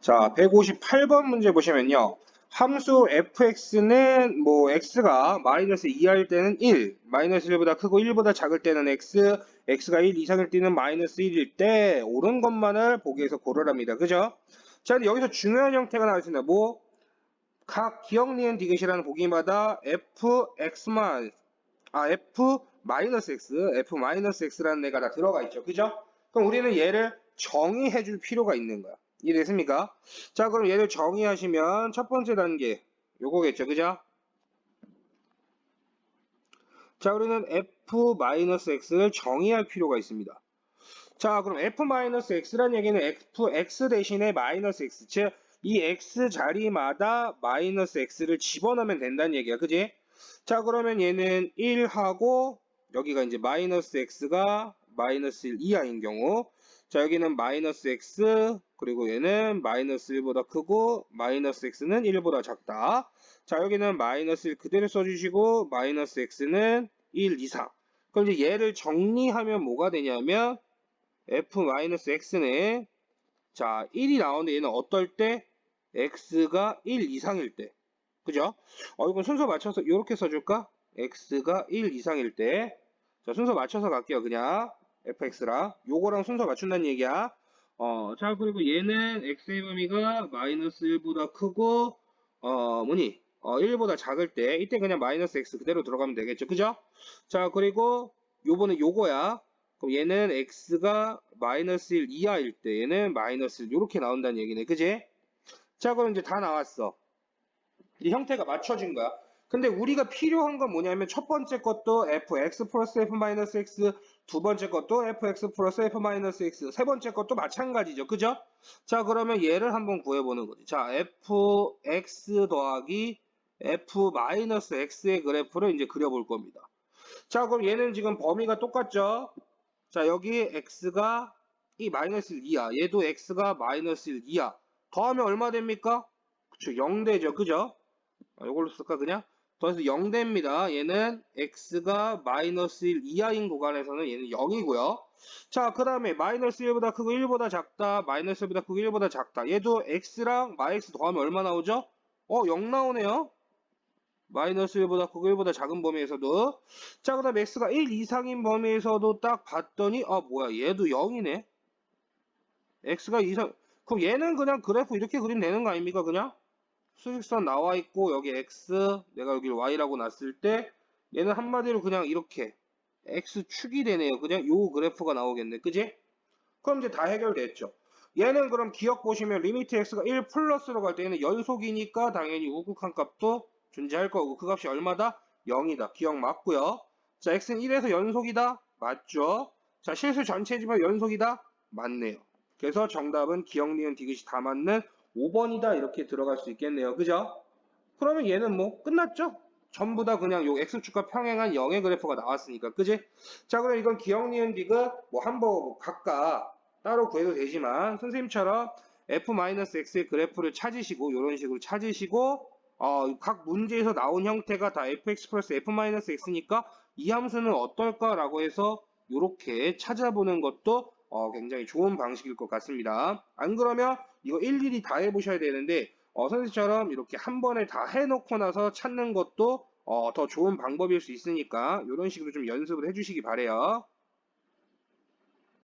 자, 158번 문제 보시면요. 함수 fx는 뭐 x가 마이너스 2할 때는 1, 마이너스 1보다 크고 1보다 작을 때는 x, x가 1 이상일 때는 마이너스 1일 때 옳은 것만을 보기에서 고르랍니다. 그죠? 자, 근데 여기서 중요한 형태가 나와 있습니다. 뭐? 각 기억 니은 디귿이라는 보기마다 fx만 아 f 마이너스 x, f 마이너스 x라는 애가 다 들어가 있죠. 그죠? 그럼 우리는 얘를 정의해 줄 필요가 있는 거야. 이해됐습니까? 자, 그럼 얘를 정의하시면 첫 번째 단계 요거겠죠. 그죠? 자, 우리는 f-x를 정의할 필요가 있습니다. 자, 그럼 f-x란 얘기는 fx 대신에 마이너스 x, 즉 이 x 자리마다 마이너스 x를 집어넣으면 된다는 얘기야. 그지? 자, 그러면 얘는 1하고 여기가 이제 마이너스 x가 마이너스 1 이하인 경우 자, 여기는 마이너스 x 그리고 얘는 마이너스 1보다 크고 마이너스 x는 1보다 작다. 자, 여기는 마이너스 1 그대로 써주시고 마이너스 x는 1 이상. 그럼 이제 얘를 정리하면 뭐가 되냐면 f-x는 자 1이 나오는데 얘는 어떨 때 x가 1 이상일 때 그죠? 어 이건 순서 맞춰서 이렇게 써줄까? x가 1 이상일 때 자, 순서 맞춰서 갈게요 그냥 fx랑 요거랑 순서 맞춘다는 얘기야. 어, 자 그리고 얘는 x의 범위가 마이너스 1보다 크고 어 뭐니? 어 1보다 작을 때 이때 그냥 마이너스 x 그대로 들어가면 되겠죠. 그죠? 자 그리고 요번에 요거야. 그럼 얘는 x가 마이너스 1 이하일 때 얘는 마이너스 1 이렇게 나온다는 얘기네. 그지? 자 그럼 이제 다 나왔어. 이 형태가 맞춰진 거야 근데 우리가 필요한 건 뭐냐면 첫 번째 것도 fx 플러스 f 마이너스 x 두 번째 것도 fx 플러스 f 마이너스 x 세 번째 것도 마찬가지죠 그죠? 자 그러면 얘를 한번 구해보는 거지 자 fx 더하기 f 마이너스 x의 그래프를 이제 그려볼 겁니다 자 그럼 얘는 지금 범위가 똑같죠 자 여기 x가 이 마이너스 1 이하 얘도 x가 마이너스 1 이하 더하면 얼마 됩니까? 그쵸 0 되죠 그죠? 아, 이걸로 쓸까 그냥? 더해서 0됩니다. 얘는 x가 마이너스 1 이하인 구간에서는 얘는 0이고요. 자, 그 다음에 마이너스 1보다 크고 1보다 작다. 마이너스 1보다 크고 1보다 작다. 얘도 x랑 마이너스 더하면 얼마 나오죠? 어, 0 나오네요. 마이너스 1보다 크고 1보다 작은 범위에서도. 자, 그 다음에 x가 1 이상인 범위에서도 딱 봤더니, 아, 뭐야, 얘도 0이네. x가 2 이상, 그럼 얘는 그냥 그래프 이렇게 그리면 되는 거 아닙니까, 그냥? 수직선 나와 있고 여기 x 내가 여기 y라고 놨을 때 얘는 한마디로 그냥 이렇게 x축이 되네요. 그냥 요 그래프가 나오겠네. 그지? 그럼 이제 다 해결됐죠. 얘는 그럼 기억 보시면 리미트 x가 1 플러스로 갈때 얘는 연속이니까 당연히 우극한 값도 존재할 거고 그 값이 얼마다? 0이다. 기억 맞고요. 자 x는 1에서 연속이다? 맞죠? 자 실수 전체지만 연속이다? 맞네요. 그래서 정답은 기억 니은 디귿이 다 맞는 5번이다 이렇게 들어갈 수 있겠네요. 그죠? 그러면 얘는 뭐 끝났죠? 전부 다 그냥 요 x축과 평행한 0의 그래프가 나왔으니까 그지? 자 그럼 이건 기억 니은 디귿 뭐 한번 각각 따로 구해도 되지만 선생님처럼 f-x의 그래프를 찾으시고 이런 식으로 찾으시고 어, 각 문제에서 나온 형태가 다 fx 플러스 f-x니까 이 함수는 어떨까라고 해서 이렇게 찾아보는 것도 어, 굉장히 좋은 방식일 것 같습니다. 안 그러면 이거 일일이 다 해보셔야 되는데 어, 선생님처럼 이렇게 한 번에 다 해놓고 나서 찾는 것도 어, 더 좋은 방법일 수 있으니까 이런 식으로 좀 연습을 해주시기 바래요.